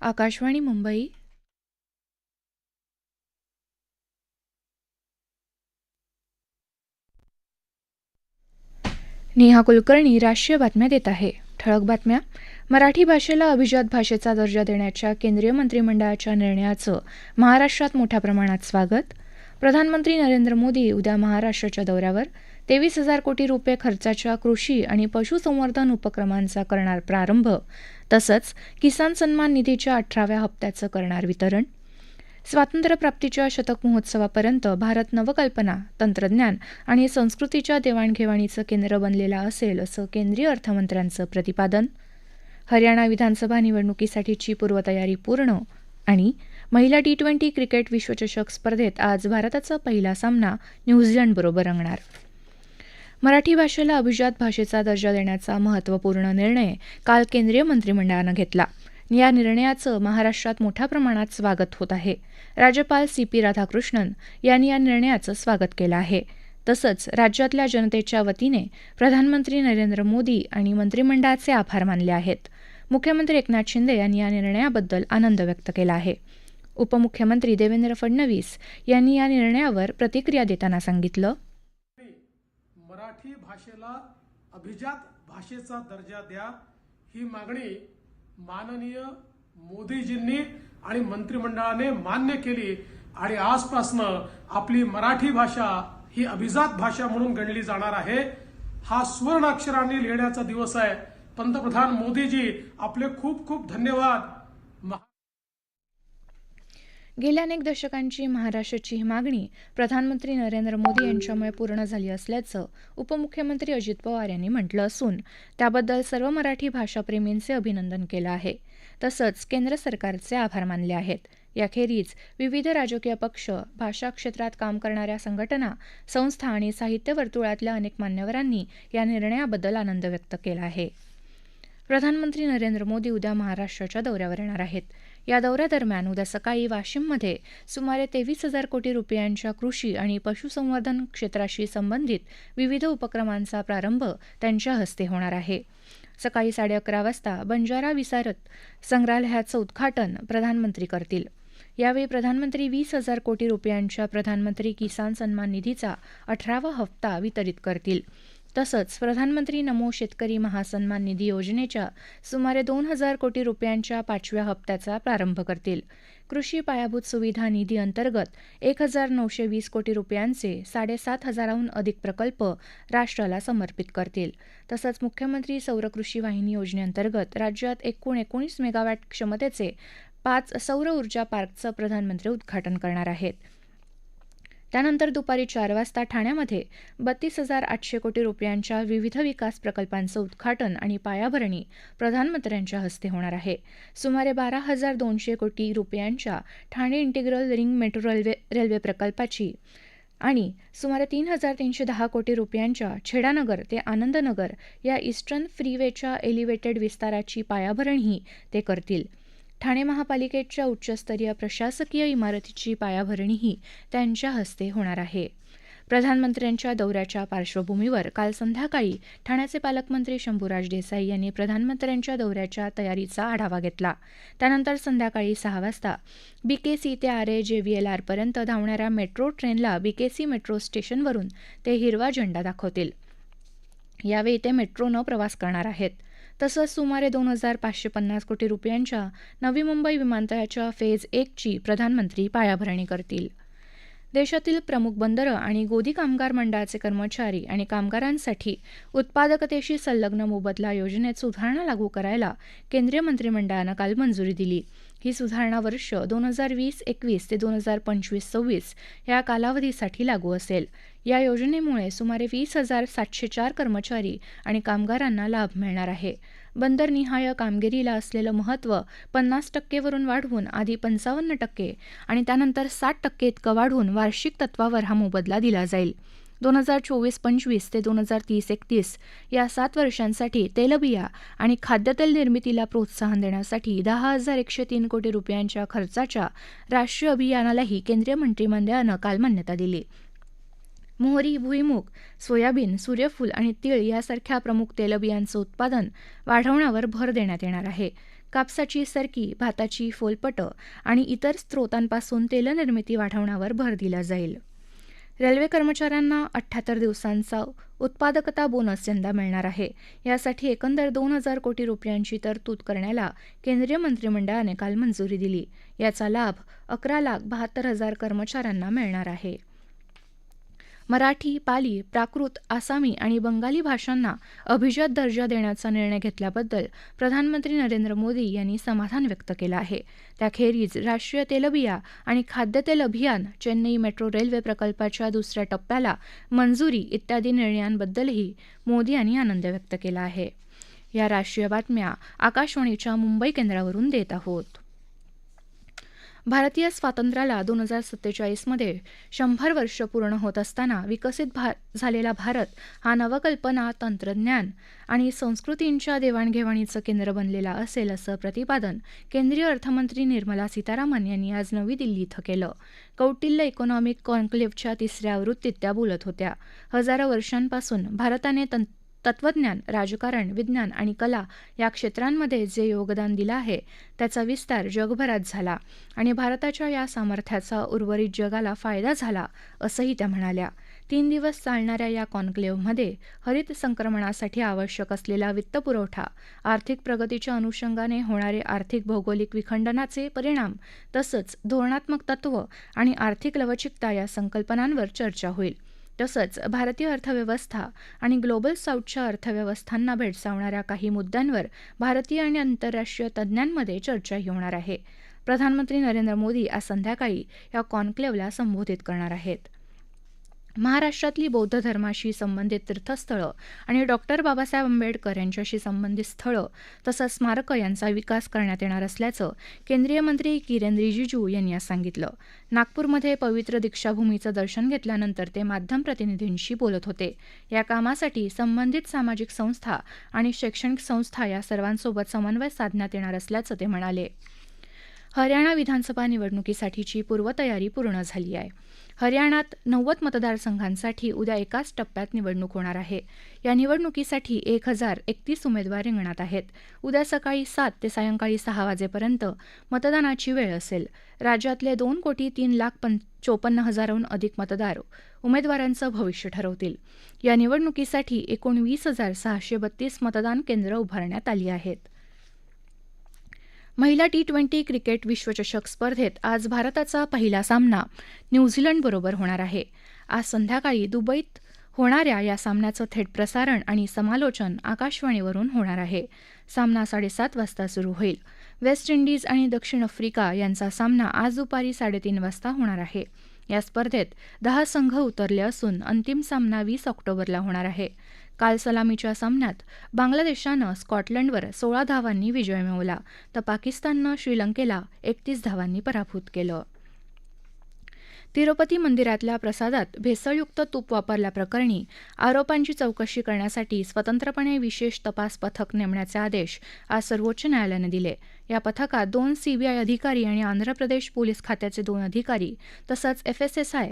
आकाशवाणी मुंबई. नेहा कुलकर्णी राष्ट्रीय बातम्या देत आहे. ठळक बातम्या. मराठी भाषेला अभिजात भाषेचा दर्जा देण्याच्या केंद्रीय मंत्रिमंडळाच्या निर्णयाचं महाराष्ट्रात मोठ्या प्रमाणात स्वागत. प्रधानमंत्री नरेंद्र मोदी उद्या महाराष्ट्राच्या दौऱ्यावर. तेवीस हजार कोटी रुपये खर्चाच्या कृषी आणि पशुसंवर्धन उपक्रमांचा करणार प्रारंभ. तसंच किसान सन्मान निधीच्या अठराव्या हप्त्याचं करणार वितरण. स्वातंत्र्यप्राप्तीच्या शतक महोत्सवापर्यंत भारत नवकल्पना तंत्रज्ञान आणि संस्कृतीच्या देवाणघेवाणीचं केंद्र बनलेला असेल असं केंद्रीय अर्थमंत्र्यांचं प्रतिपादन. हरियाणा विधानसभा निवडणुकीसाठीची पूर्वतयारी पूर्ण आणि महिला टी ट्वेंटी क्रिकेट विश्वचषक स्पर्धेत आज भारताचा पहिला सामना न्यूझीलंडबरोबर रंगणार. मराठी भाषेला अभिजात भाषेचा दर्जा देण्याचा महत्त्वपूर्ण निर्णय काल केंद्रीय मंत्रिमंडळानं घेतला. या निर्णयाचं महाराष्ट्रात मोठ्या प्रमाणात स्वागत होत आहे. राज्यपाल सी पी राधाकृष्णन यांनी या निर्णयाचं स्वागत केलं आहे. तसंच राज्यातल्या जनतेच्या वतीने प्रधानमंत्री नरेंद्र मोदी आणि मंत्रिमंडळाचे आभार मानले आहेत. मुख्यमंत्री एकनाथ शिंदे यांनी या निर्णयाबद्दल आनंद व्यक्त केला आहे. उपमुख्यमंत्री देवेंद्र फडणवीस यांनी या निर्णयावर प्रतिक्रिया देताना सांगितलं. मराठी भाषेला अभिजात भाषेचा दर्जा द्या. ही मागणी माननीय मोदीजींनी आणि मंत्रिमंडळाने मान्य केली आणि आजपासनं आपली मराठी भाषा ही अभिजात भाषा म्हणून गणली जाणार आहे. हा सुवर्ण अक्षरांनी लिहिण्याचा दिवस आहे. पंतप्रधान मोदीजी आपले खूप खूप धन्यवाद. गेल्या अनेक दशकांची महाराष्ट्राची ही मागणी प्रधानमंत्री नरेंद्र मोदी यांच्यामुळे पूर्ण झाली असल्याचं उपमुख्यमंत्री अजित पवार यांनी म्हटलं असून त्याबद्दल सर्व मराठी भाषाप्रेमींचे अभिनंदन केलं आहे. तसंच केंद्र सरकारचे आभार मानले आहेत. याखेरीज विविध राजकीय पक्ष भाषा क्षेत्रात काम करणाऱ्या संघटना संस्था आणि साहित्य वर्तुळातल्या अनेक मान्यवरांनी या निर्णयाबद्दल आनंद व्यक्त केला आहे. प्रधानमंत्री नरेंद्र मोदी उद्या महाराष्ट्राच्या दौऱ्यावर येणार आहेत. या दौऱ्यादरम्यान उद्या सकाळी वाशिममध्ये सुमारे तेवीस हजार कोटी रुपयांच्या कृषी आणि पशुसंवर्धन क्षेत्राशी संबंधित विविध उपक्रमांचा प्रारंभ त्यांच्या हस्ते होणार आहे. सकाळी साडे अकरा वाजता बंजारा विसारत संग्रहालयाचं उद्घाटन प्रधानमंत्री करतील. यावेळी प्रधानमंत्री वीस हजार कोटी रुपयांच्या प्रधानमंत्री किसान सन्मान निधीचा अठरावा हप्ता वितरित करतील. तसंच प्रधानमंत्री नमो शेतकरी महासन्मान निधी योजनेच्या सुमारे दोन हजार कोटी रुपयांच्या पाचव्या हप्त्याचा प्रारंभ करतील. कृषी पायाभूत सुविधा निधी अंतर्गत एक हजार नऊशे वीस कोटी रुपयांचे साडेसात हजाराहून अधिक प्रकल्प राष्ट्राला समर्पित करतील. तसंच मुख्यमंत्री सौर कृषी वाहिनी योजनेअंतर्गत राज्यात एकूण एकोणीस मेगावॅट क्षमतेचे पाच सौर ऊर्जा पार्कचं प्रधानमंत्री उद्घाटन करणार आहेत. त्यानंतर दुपारी चार वाजता ठाण्यामध्ये बत्तीस हजार आठशे कोटी रुपयांच्या विविध विकास प्रकल्पांचं उद्घाटन आणि पायाभरणी प्रधानमंत्र्यांच्या हस्ते होणार आहे. सुमारे बारा हजार दोनशे कोटी रुपयांच्या Thane integral ring metro railway railway प्रकल्पाची आणि सुमारे तीन हजार तीनशे दहा कोटी रुपयांच्या छेडानगर ते आनंदनगर या ईस्टर्न फ्रीवेच्या एलिव्हेटेड विस्ताराची पायाभरणीही ते करतील. ठाणे महापालिकेच्या उच्चस्तरीय प्रशासकीय इमारतीची पायाभरणीही त्यांच्या हस्ते होणार आहे. प्रधानमंत्र्यांच्या दौऱ्याच्या पार्श्वभूमीवर काल संध्याकाळी ठाण्याचे पालकमंत्री शंभूराज देसाई यांनी प्रधानमंत्र्यांच्या दौऱ्याच्या तयारीचा आढावा घेतला. त्यानंतर संध्याकाळी सहा वाजता बीकेसी ते R A J V L आरपर्यंत धावणाऱ्या मेट्रो ट्रेनला बीकेसी मेट्रो स्टेशनवरून ते हिरवा झेंडा दाखवतील. यावेळी ते मेट्रोनं प्रवास करणार आहेत. तसंच सुमारे दोन हजार पाचशे पन्नास कोटी रुपयांच्या नवी मुंबई विमानतळाच्या फेज एकची प्रधानमंत्री पायाभरणी करतील. देशातील प्रमुख बंदरं आणि गोदी कामगार मंडळाचे कर्मचारी आणि कामगारांसाठी उत्पादकतेशी संलग्न मोबदला योजनेत सुधारणा लागू करायला केंद्रीय मंत्रिमंडळानं काल मंजुरी दिली. ही सुधारणा वर्ष दोन हजार वीस एकवीस ते दोन हजार पंचवीस सव्वीस या कालावधीसाठी लागू असेल. या योजनेमुळे सुमारे वीस हजार सातशे चार कर्मचारी आणि कामगारांना लाभ मिळणार आहे. बंदरनिहाय कामगिरीला असलेलं महत्त्व पन्नास टक्केवरून वाढवून आधी पंचावन्न टक्के आणि त्यानंतर साठ टक्के इतकं वाढवून वार्षिक तत्वावर हा मोबदला दिला जाईल. दोन हजार चोवीस पंचवीस ते दोन हजार तीस एकतीस या सात वर्षांसाठी तेलबिया आणि खाद्यतेल निर्मितीला प्रोत्साहन देण्यासाठी दहा हजार एकशे तीन कोटी रुपयांच्या खर्चाच्या राष्ट्रीय अभियानालाही केंद्रीय मंत्रिमंडळानं काल मान्यता दिली. मोहरी भुईमूग सोयाबीन सूर्यफूल आणि तीळ यासारख्या प्रमुख तेलबियांचं उत्पादन वाढवण्यावर भर देण्यात येणार आहे. कापसाची सरकी भाताची फोलपटं आणि इतर स्रोतांपासून तेलनिर्मिती वाढवण्यावर भर दिला जाईल. रेल्वे कर्मचाऱ्यांना अठ्ठ्याहत्तर दिवसांचा उत्पादकता बोनस यंदा मिळणार आहे. यासाठी एकंदर दोन हजार कोटी रुपयांची तरतूद करण्याला केंद्रीय मंत्रिमंडळाने काल मंजुरी दिली. याचा लाभ अकरा लाख बहात्तर हजार कर्मचाऱ्यांना मिळणार आहे. मराठी पाली प्राकृत आसामी आणि बंगाली भाषांना अभिजात दर्जा देण्याचा निर्णय घेतल्याबद्दल प्रधानमंत्री नरेंद्र मोदी यांनी समाधान व्यक्त केलं आहे. त्याखेरीज राष्ट्रीय तेलबिया आणि खाद्यतेल अभियान चेन्नई मेट्रो रेल्वे प्रकल्पाच्या दुसऱ्या टप्प्याला मंजुरी इत्यादी निर्णयांबद्दलही मोदी यांनी आनंद व्यक्त केला आहे. या राष्ट्रीय बातम्या आकाशवाणीच्या मुंबई केंद्रावरून देत आहोत. भारतीय स्वातंत्र्याला दोन हजार सत्तेचाळीसमध्ये शंभर वर्ष पूर्ण होत असताना विकसित भा झालेला भारत हा नवकल्पना तंत्रज्ञान आणि संस्कृतींच्या देवाणघेवाणीचं केंद्र बनलेला असेल असं प्रतिपादन केंद्रीय अर्थमंत्री निर्मला सीतारामन यांनी आज नवी दिल्ली इथं केलं. कौटिल्य इकॉनॉमिक कॉन्क्लेव्हच्या तिसऱ्या आवृत्तीत त्या बोलत होत्या. हजारो वर्षांपासून भारताने तंत्र तत्वज्ञान राजकारण विज्ञान आणि कला या क्षेत्रांमध्ये जे योगदान दिलं आहे त्याचा विस्तार जगभरात झाला आणि भारताच्या या सामर्थ्याचा उर्वरित जगाला फायदा झाला असंही त्या म्हणाल्या. तीन दिवस चालणाऱ्या या कॉन्क्लेव्हमध्ये हरित संक्रमणासाठी आवश्यक असलेला वित्तपुरवठा आर्थिक प्रगतीच्या अनुषंगाने होणारे आर्थिक भौगोलिक विखंडनाचे परिणाम तसंच धोरणात्मक तत्व आणि आर्थिक लवचिकता या संकल्पनांवर चर्चा होईल. तसंच भारतीय अर्थव्यवस्था आणि ग्लोबल साऊथच्या अर्थव्यवस्थांना भेडसावणाऱ्या काही मुद्द्यांवर भारतीय आणि आंतरराष्ट्रीय तज्ज्ञांमध्ये चर्चाही होणार आहे. प्रधानमंत्री नरेंद्र मोदी आज संध्याकाळी या कॉन्क्लेव्हला संबोधित करणार आहेत. महाराष्ट्रातली बौद्ध धर्माशी संबंधित तीर्थस्थळं आणि डॉक्टर बाबासाहेब आंबेडकर यांच्याशी संबंधित स्थळं तसंच स्मारकं यांचा विकास करण्यात येणार असल्याचं केंद्रीय मंत्री किरेन रिजिजू यांनी आज सांगितलं. नागपूरमध्ये पवित्र दीक्षाभूमीचं दर्शन घेतल्यानंतर ते माध्यम प्रतिनिधींशी बोलत होते. या कामासाठी संबंधित सामाजिक संस्था आणि शैक्षणिक संस्था या सर्वांसोबत समन्वय साधण्यात येणार असल्याचं ते म्हणाले. हरियाणा विधानसभा निवडणुकीसाठीची पूर्वतयारी पूर्ण झाली आहे. हरियाणात नव्वद मतदारसंघांसाठी उद्या एकाच टप्प्यात निवडणूक होणार आहे. या निवडणुकीसाठी एक हजार एकतीस उमेदवार रिंगणात आहेत. उद्या सकाळी सात ते सायंकाळी सहा वाजेपर्यंत मतदानाची वेळ असेल. राज्यातले दोन कोटी तीन लाख पं चोपन्न हजाराहून अधिक मतदार उमेदवारांचं भविष्य ठरवतील. या निवडणुकीसाठी एकूण वीस हजार सहाशे बत्तीस मतदान केंद्र उभारण्यात आली आहेत. महिला टी ट्वेंटी क्रिकेट विश्वचषक स्पर्धेत आज भारताचा पहिला सामना न्यूझीलंडबरोबर होणार आहे. आज संध्याकाळी दुबईत होणाऱ्या या सामन्याचं थेट प्रसारण आणि समालोचन आकाशवाणीवरून होणार आहे. सामना साडेसात वाजता सुरू होईल. वेस्ट इंडिज आणि दक्षिण आफ्रिका यांचा सामना आज दुपारी साडेतीन वाजता होणार आहे. या स्पर्धेत दहा संघ उतरले असून अंतिम सामना वीस ऑक्टोबरला होणार आहे. काल सलामीच्या सामन्यात बांगलादेशानं स्कॉटलंडवर सोळा धावांनी विजय मिळवला तर पाकिस्ताननं श्रीलंकेला एकतीस धावांनी पराभूत केलं. तिरुपती मंदिरातल्या प्रसादात भेसळयुक्त तूप वापरल्याप्रकरणी आरोपांची चौकशी करण्यासाठी स्वतंत्रपणे विशेष तपास पथक नेमण्याचे आदेश आज सर्वोच्च न्यायालयानं दिले. या पथकात दोन सीबीआय अधिकारी आणि आंध्र प्रदेश पोलीस खात्याचे दोन अधिकारी तसंच एफएसएसआय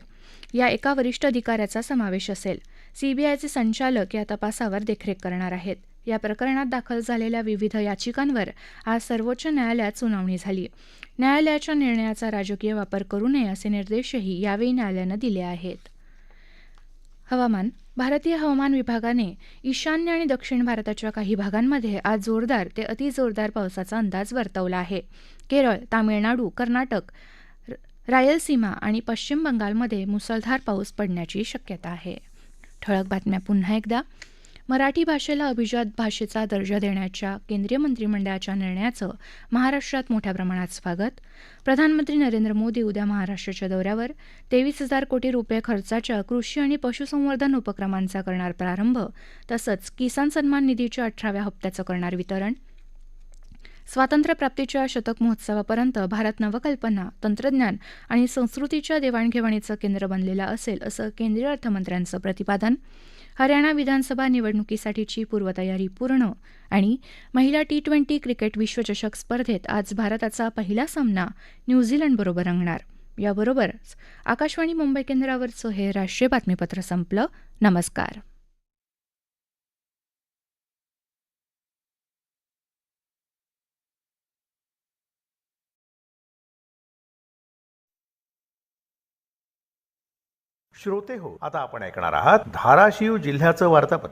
या एका वरिष्ठ अधिकाऱ्याचा समावेश असेल. सीबीआयचे संचालक या तपासावर देखरेख करणार आहेत. या प्रकरणात दाखल झालेल्या विविध याचिकांवर आज सर्वोच्च न्यायालयात सुनावणी झाली. न्यायालयाच्या निर्णयाचा राजकीय वापर करू नये असे निर्देशही यावेळी न्यायालयानं दिले आहेत. हवामान भारतीय हवामान विभागाने ईशान्य आणि दक्षिण भारताच्या काही भागांमध्ये आज जोरदार ते अतिजोरदार पावसाचा अंदाज वर्तवला आहे. केरळ तामिळनाडू कर्नाटक रायलसीमा आणि पश्चिम बंगालमध्ये मुसळधार पाऊस पडण्याची शक्यता आहे. ठळक बातम्या पुन्हा एकदा. मराठी भाषेला अभिजात भाषेचा दर्जा देण्याच्या केंद्रीय मंत्रिमंडळाच्या निर्णयाचं महाराष्ट्रात मोठ्या प्रमाणात स्वागत. प्रधानमंत्री नरेंद्र मोदी उद्या महाराष्ट्राच्या दौऱ्यावर. तेवीस हजार कोटी रुपये खर्चाच्या कृषी आणि पशुसंवर्धन उपक्रमांचा करणार प्रारंभ तसंच किसान सन्मान निधीच्या अठराव्या हप्त्याचं करणार वितरण. स्वातंत्र्यप्राप्तीच्या शतक महोत्सवापर्यंत भारत नवकल्पना तंत्रज्ञान आणि संस्कृतीच्या देवाणघेवाणीचं केंद्र बनलेला असेल असं केंद्रीय अर्थमंत्र्यांचं प्रतिपादन. हरियाणा विधानसभा निवडणुकीसाठीची पूर्वतयारी पूर्ण आणि महिला टी ट्वेंटी क्रिकेट विश्वचषक स्पर्धेत आज भारताचा पहिला सामना न्यूझीलंडबरोबर रंगणार. याबरोबरच आकाशवाणी मुंबई केंद्रावरचं हे राष्ट्रीय बातमीपत्र संपलं. नमस्कार. श्रोते हो. आता आपण ऐकणार आहात धाराशिव जिल्ह्याचं वार्तापत्र.